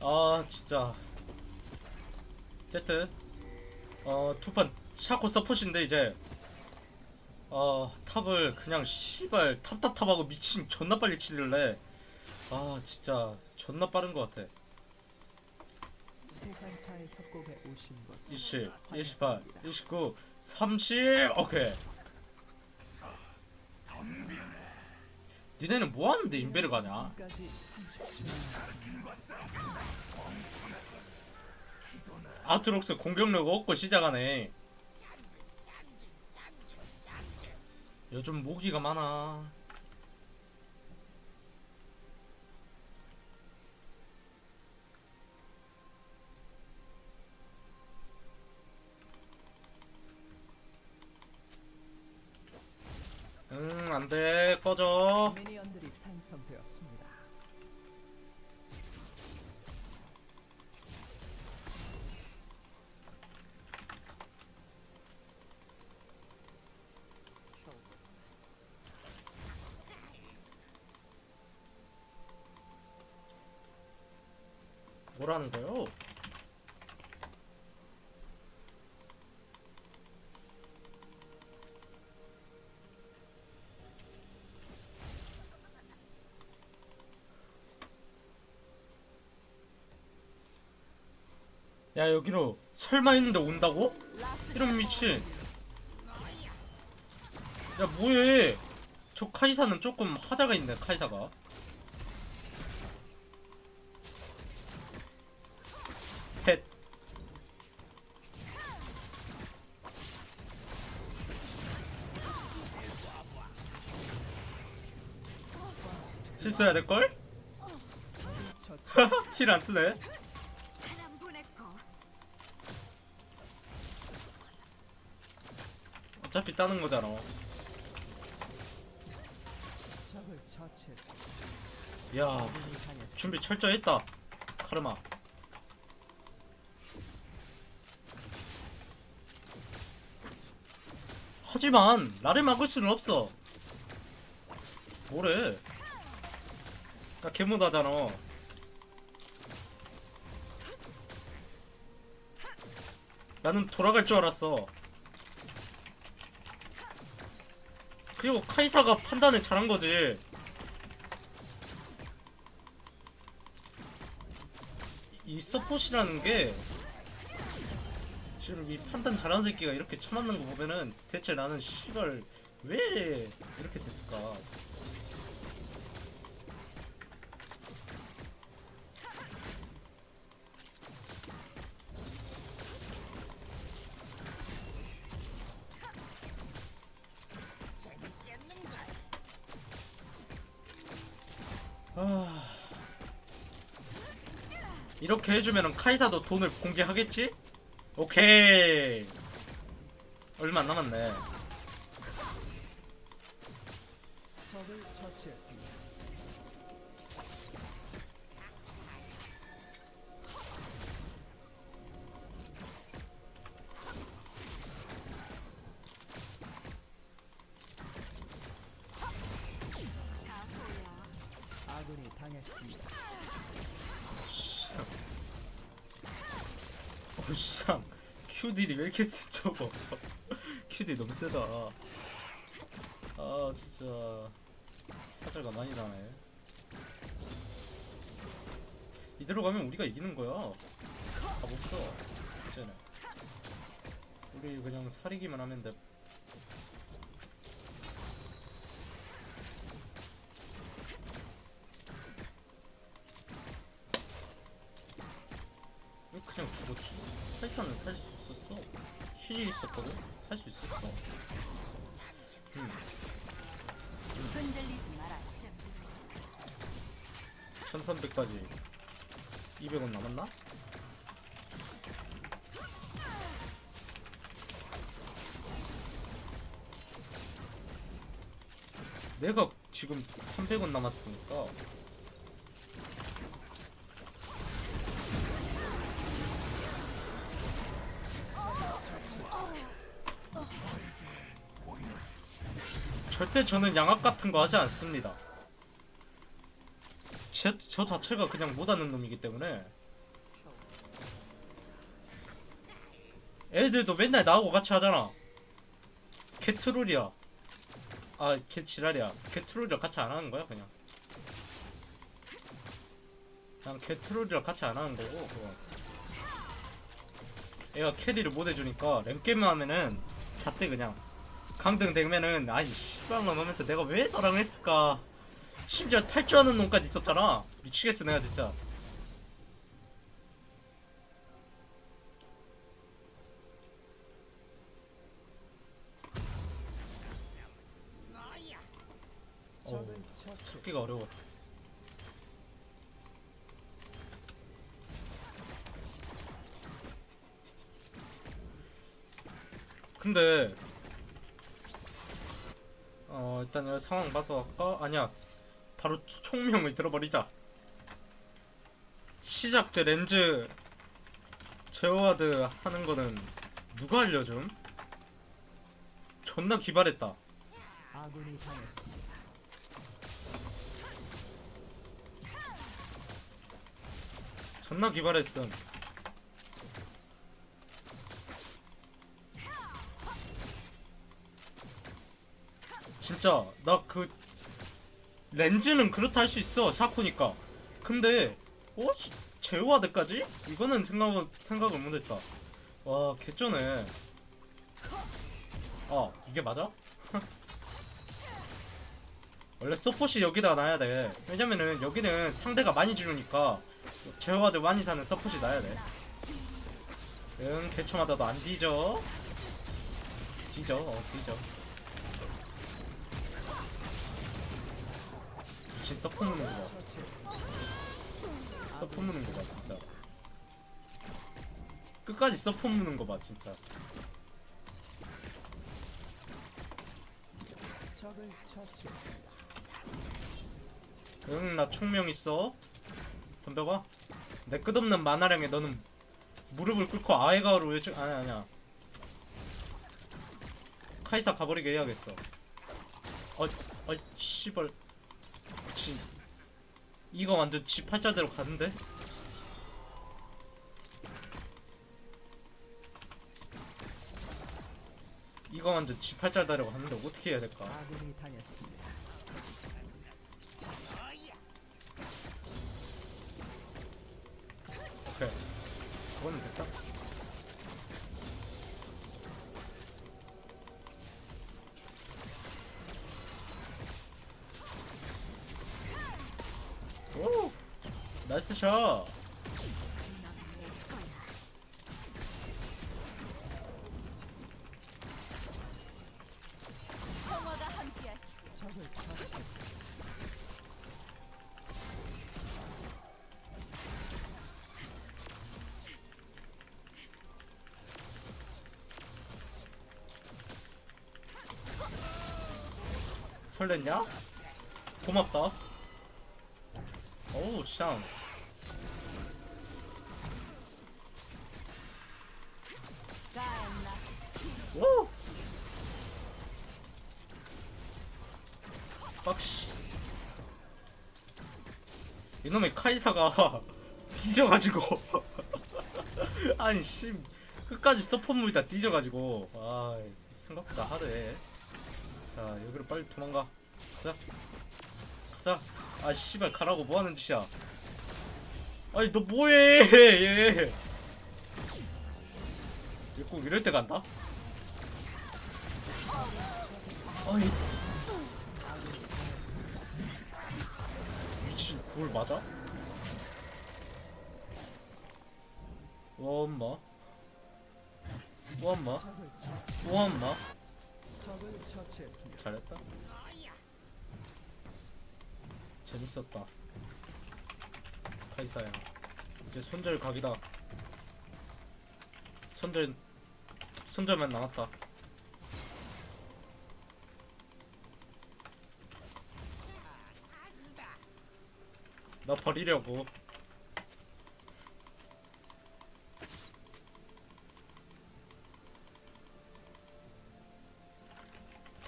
아 진짜. 어쨌든 어 투판 샤코 서폿인데 이제 어 탑을 그냥 씨발 탑탑탑하고 미친 존나 빨리 치길래. 아 진짜 존나 빠른 것 같아. 세간사의 협곡에 오신 것을 20 28 환영합니다. 29 30 오케이 니네는 뭐하는데 인베를 가냐? 생성까지 30초. 아트록스 공격력 없고 시작하네. 요즘 모기가 많아. 응 안돼 뭐라는 거요? 야 여기로 설마 있는데 온다고? 이런 미친 야 뭐해 저 카이사는 조금 하자가 있네 카이사가 실수해야 될걸? 힐 안 쓰네 어차피 따는 거잖아. 야. 준비 철저했다 카르마 하지만 나를 막을 수는 없어 뭐래 나 개무다잖아. 나는 돌아갈 줄 알았어. 그리고 카이사가 판단을 잘한 거지. 이 서폿이라는 게 지금 이 판단 잘하는 새끼가 이렇게 쳐맞는 거 보면은 대체 나는 씨발 왜 이렇게 됐을까? 아... 이렇게 해주면은 카이사도 돈을 공개하겠지? 오케이 얼마 안 남았네 적을 처치했습니다. 다 당했습니다. 어이상 큐딜이 왜 이렇게 세 저거 큐딜 너무 세다. 아 진짜. 사자가 많이 나네. 이대로 가면 우리가 이기는 거야. 아 없어 이제는. 우리 그냥 사리기만 하면 돼 흔들리지 마라 1300까지 200원 남았나? 내가 지금 300원 남았으니까 절대 저는 양악 같은 거 하지 않습니다. 제, 저 자체가 그냥 못하는 놈이기 때문에. 애들도 맨날 나하고 같이 하잖아. 개트롤이야. 아 개지랄이야. 개트롤이랑 같이 안 하는 거야 그냥? 난 개트롤이랑 같이 안 하는 거고 그건. 애가 캐리를 못 해주니까 랭게임 하면은 잣대 그냥. 강등 되면은 아이 씨발놈 하면서 내가 왜 너랑 했을까. 심지어 탈주하는 놈까지 있었잖아. 미치겠어, 내가 진짜. 처치했습니다. 찾기가 어려워. 근데 어 일단 이 상황 봐서 할까? 아니야 바로 총명을 들어버리자 시작 때 렌즈 제어와드 하는 거는 누가 알려줌? 존나 기발했다 아군이 당했습니다. 존나 기발했음. 진짜 나 그 렌즈는 그렇다 할 수 있어 샤코니까. 근데 어 제어와드까지? 이거는 생각을 생각을 못했다. 와 개쩌네. 아 이게 맞아? 원래 서폿이 여기다 놔야 돼. 왜냐면은 여기는 상대가 많이 지르니까 제어와드 많이 사는 서폿이 나야 돼. 응, 개초마다도 안 뒤져. 뒤져, 어, 뒤져. 미친 서폿 무는 거 봐. 서폿 무는 거 봐, 진짜. 끝까지 서폿 무는 거 봐, 진짜. 응, 나 총명 있어. 덤벼봐. 내 끝없는 만화량에 너는 무릎을 꿇고 아이가로 외쳐. 아니, 아니야. 카이사 가버리게 해야겠어. 어, 어, 씨발. 미친. 이거 완전 지 팔자대로 가는데? 이거 완전 지 팔자대로 가는데 어떻게 해야 될까? 적을 처치했습니다. 설렜냐? 고맙다. 어우, 샹. 이놈의 카이사가 뒤져가지고. 아니, 씨. 끝까지 서포물이 다 뒤져가지고. 아, 생각보다 하네. 자, 여기로 빨리 도망가. 가자. 가자. 아, 씨발, 가라고 뭐 하는 짓이야. 아니, 너 뭐해, 얘. 얘꼭 이럴 때 간다? 아이 그걸 맞아? 와 엄마 와 엄마. 와 엄마. 잘했다 재밌었다 카이사야 이제 손절 각이다 손절 손절만 남았다 나 버리려고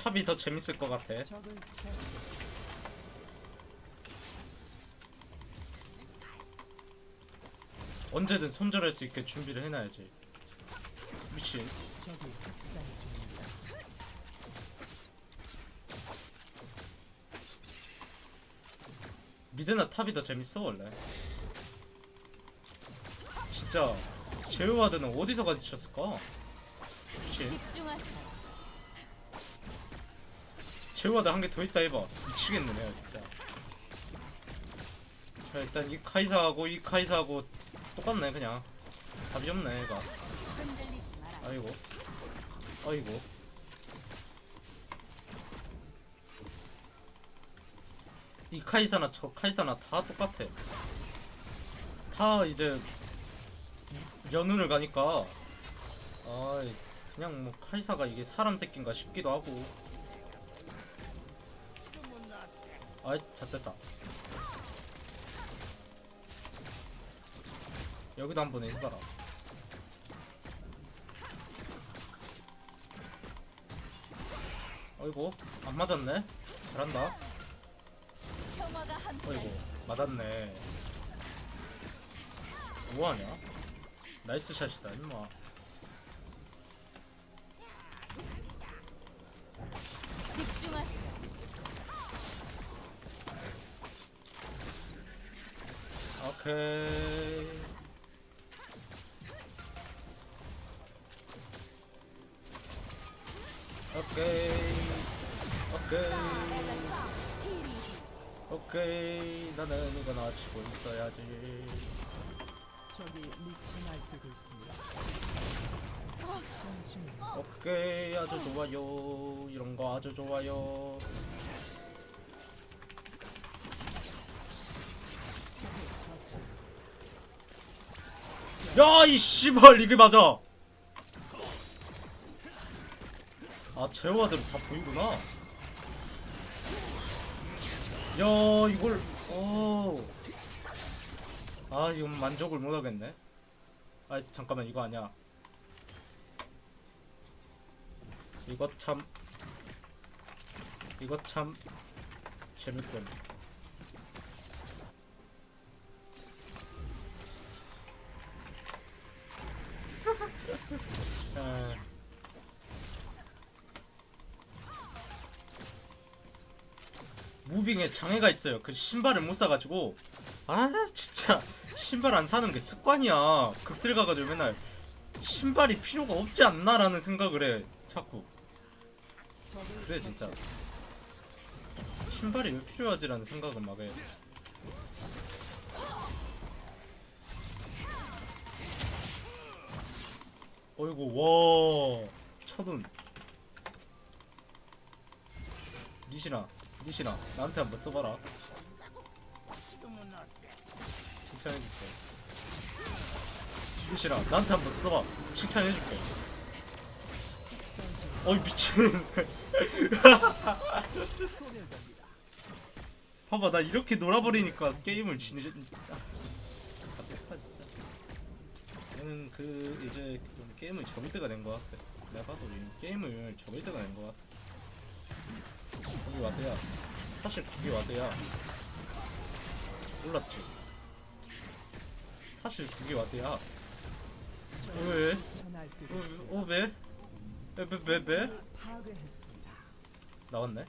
탑이 더 재밌을 것 같아. 언제든 손절할 수 있게 준비를 해놔야지. 미친 미드나 탑이 더 재밌어 원래 진짜 제우와드는 어디서 가르쳤을까? 미친. 제우와드 한 개 더 있다 해봐 미치겠네 내가 진짜 자 일단 이 카이사하고 이 카이사하고 똑같네 그냥 답이 없네 얘가. 아이고 아이고 이 카이사나 저 카이사나 다 똑같아. 다 이제 연운을 가니까 아 그냥 뭐 카이사가 이게 사람 새끼인가 싶기도 하고. 아이 잣됐다. 여기도 한번 해봐라. 어이구 안 맞았네. 잘한다. 어이구 맞았네. 뭐하냐? 나이스 샷이다 임마. 오케이. 오케이. 오케이 오케이 나는 이거 낮추고 있어야지 적이 미쳐 날뛰고 있습니다. 오케이 아주 좋아요 이런 거 아주 좋아요 적을 처치했습니다. 야이 씨발 이게 맞아 아 제어와들은 다 보이구나 야 이걸 어. 아 이건 만족을 못하겠네. 아 잠깐만 이거 아니야. 이거 참 이거 참 재밌군 무빙에 장애가 있어요. 그 신발을 못 사가지고 아 진짜 신발 안 사는 게 습관이야. 극딜 가가지고 맨날 신발이 필요가 없지 않나라는 생각을 해. 자꾸 그래 진짜. 신발이 왜 필요하지라는 생각은 막 해. 어이구 와 첫운 리시나 리시나? 나한테 한번 써봐라. 칭찬해줄게. 리시나 나한테 한번 써봐. 칭찬해줄게. 어이 미친. 봐봐 나 이렇게 놀아버리니까 게임을 지내 얘는 그 이제 좀 게임을 접을 때가 된 것 같아. 내가 봐도 이 게임을 접을 때가 된 것 같아 거기 와드야 사실 거기 와드야 몰랐지 사실 그게 와드야 왜? 있습니다. 어, 왜? 왜? 왜? 왜? 왜? 나왔네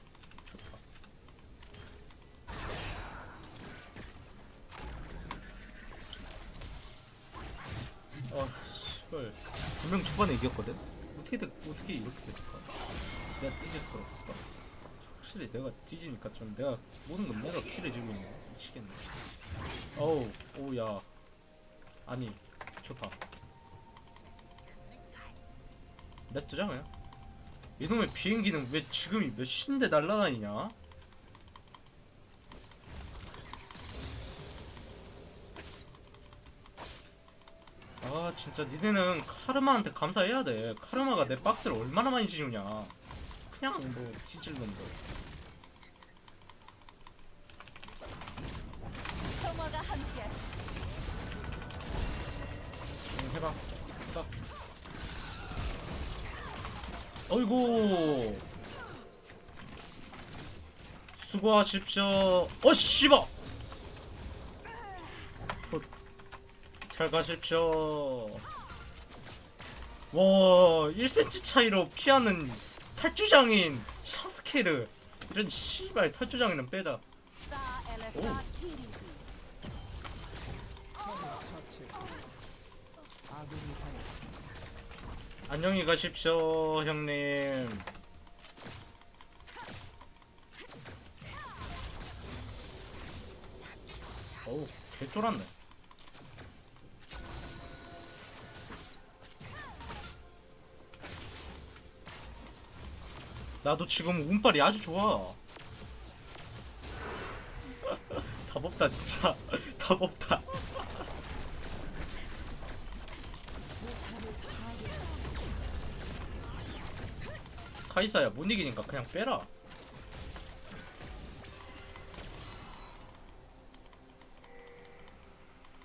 좋다 아 씨발 분명 초반에 이겼거든 어떻게 돼- 어떻게 이렇게 됐을까 내가 뒤질 수 없을까 확실히 내가 뒤지니까 좀 내가 모든 건 내가 키를 지고 있네. 미치겠네. 어우 오야. 아니 좋다. 냅두자 그냥 이놈의 비행기는 왜 지금이 몇 시인데 날아다니냐? 아 진짜 니네는 카르마한테 감사해야 돼. 카르마가 내 박스를 얼마나 많이 지우냐 뭐 뒤질 놈들 평화가 함께하시오. 응, 해봐. 해봐. 어이구. 수고하십시오. 어 씨발. 어, 잘 가십시오. 와 1cm 차이로 피하는 탈주장인 샤스케르. 이런 씨발 탈주장이는 빼자 오. 안녕히 가십시오 형님. 어우 개쫄았네 나도 지금 운빨이 아주 좋아. 답 없다 진짜. 답 없다. 카이사야 못 이기니까 그냥 빼라.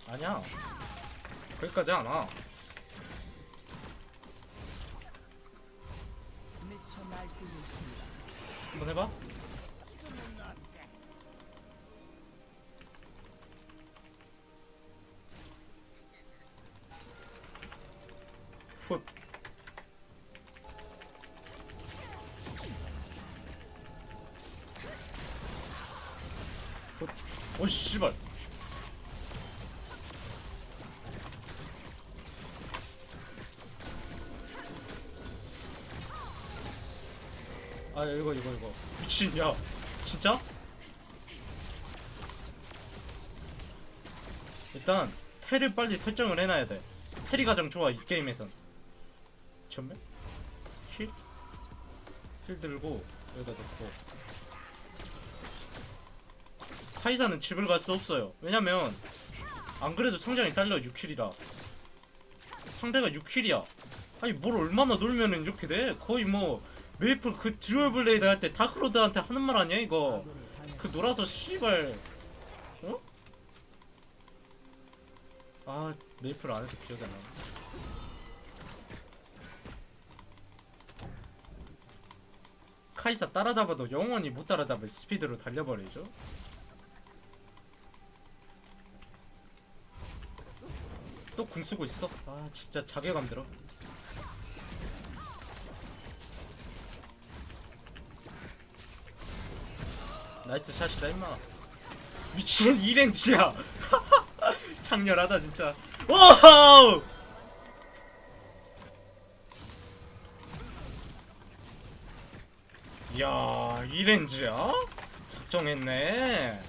아니야. 거기까지 안와 한번 해봐 미친 야 진짜? 일단 테를 빨리 설정을 해놔야 돼. 테리 가장 좋아 이 게임에선. 전멸? 힐? 힐 들고 여기다 놓고. 카이사는 집을 갈 수 없어요. 왜냐면 안 그래도 성장이 딸려 6킬이라. 상대가 6킬이야. 아니 뭘 얼마나 놀면은 이렇게 돼? 거의 뭐 메이플 그 듀얼 블레이드 할 때 다크로드한테 하는 말 아니야 이거. 그 놀아서 씨발 어? 아 메이플 안 해도 기억이 안 나. 카이사 따라잡아도 영원히 못 따라잡을 스피드로 달려버리죠. 또 궁 쓰고 있어? 아 진짜 자괴감 들어. 나이스 샷이다 임마. 미친 이렌지야. 창렬하다 진짜. 와우! 이야 이렌지야? 작정했네.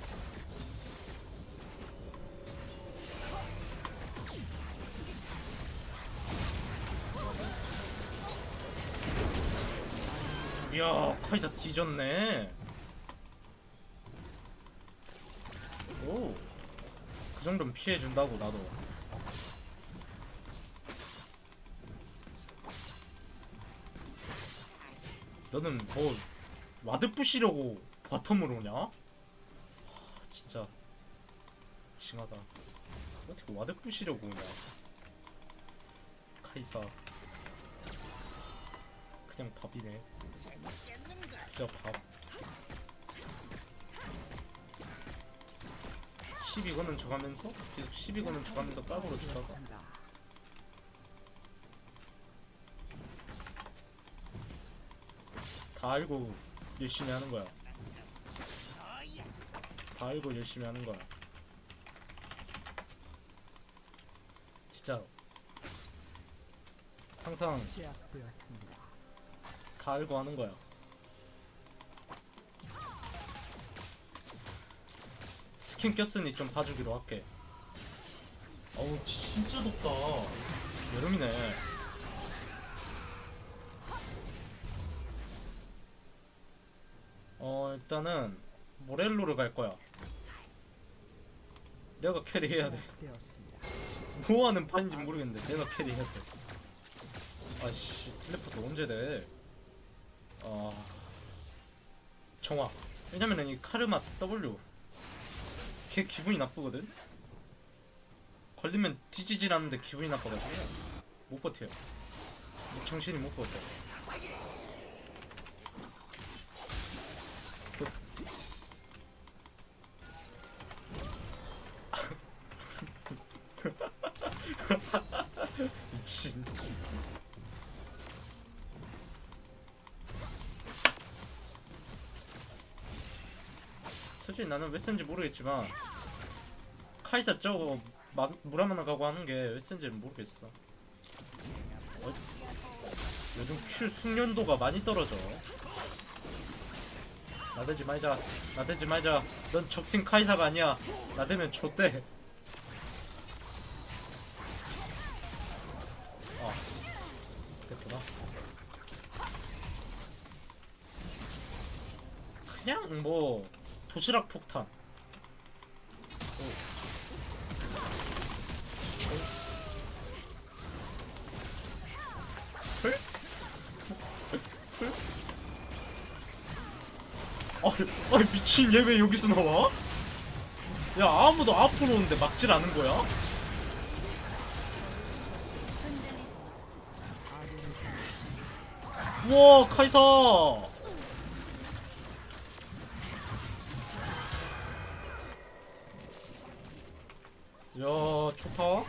이야 카이사 뒤졌네 오, 그 정도면 피해준다고 나도. 너는 뭐 와드 부시려고 바텀으로 오냐? 하, 진짜 징하다. 어떻게 와드 부시려고 오냐? 카이사. 그냥 밥이네. 진짜 밥. 12권은 줘가면서 계속 12권은 줘가면서 깜으로 주다가 되었습니다. 다 알고 열심히 하는 거야. 다 알고 열심히 하는 거야. 진짜로. 항상. 다 알고 하는 거야. 스킨 꼈으니 좀 봐주기로 할게. 어우 진짜 덥다. 여름이네. 어 일단은 모렐로를 갈 거야. 내가 캐리해야 돼. 제압되었습니다. 뭐 하는 판인지 모르겠는데 내가 캐리해야 돼. 아씨 텔레포트 언제 돼? 아 정화. 왜냐면은 이 카르마 W 걔 기분이 나쁘거든. 걸리면 뒤지질 않는데 기분이 나빠가지고 못 버텨요. 뭐 정신이 못 버텨. 미친. 사실 나는 왜 쓴지 모르겠지만 카이사 저거 막 무라마나 가고 하는 게 왜 쓴지는 모르겠어. 어, 요즘 큐 숙련도가 많이 떨어져. 나대지 말자. 나대지 말자. 넌 적팀 카이사가 아니야. 나대면 좆대. 아, 됐구나. 그냥 뭐 도시락 폭탄. 아, 아 미친 얘 왜 여기서 나와? 야 아무도 앞으로 오는데 막질 않은 거야? 우와 카이사 야 좋다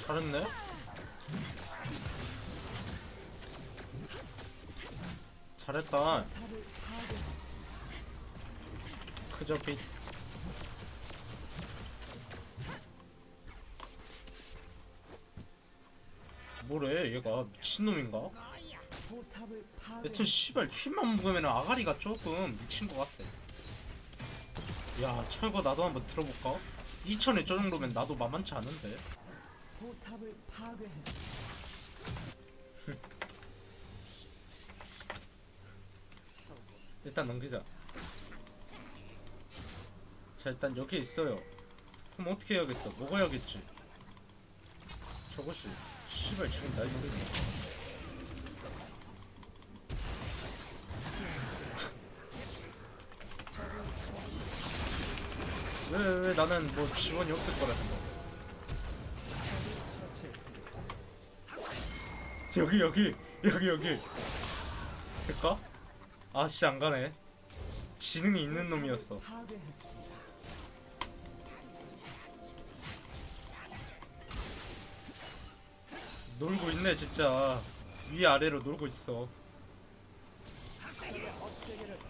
잘했네 잘했다. 그저 비 뭐래 얘가 미친놈인가? 여튼. 씨발 힘만 먹으면 아가리가 조금 미친 것 같아. 야 철거 나도 한번 들어볼까? 2천에 저 정도면 나도 만만치 않은데. 포탑을 파괴했습니다. 일단 넘기자. 자 일단 여기 있어요. 그럼 어떻게 해야겠어? 먹어야겠지. 저것이 씨발 지금 날 노리네. 왜, 왜, 왜 나는 뭐 지원이 없을 거라 생각. 처치했습니다. 여기 여기 여기 여기 될까? 아씨 안 가네 지능이 있는 놈이었어. 놀고 있네 진짜 위 아래로 놀고 있어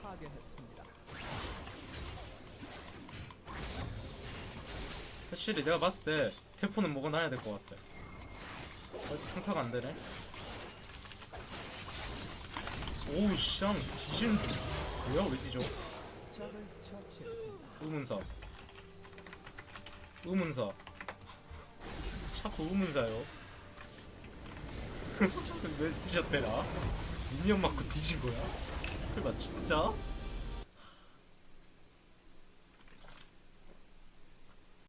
파괴했습니다. 확실히 내가 봤을 때 테포는 먹어놔야 될 것 같아. 어, 평타가 안 되네. 오우 쌍 뒤진 뭐야 왜 뒤져. 의문사. 의문사. 자꾸 의문사요. 왜 뒤졌대라 미니언 맞고 뒤진 거야? 설마 진짜?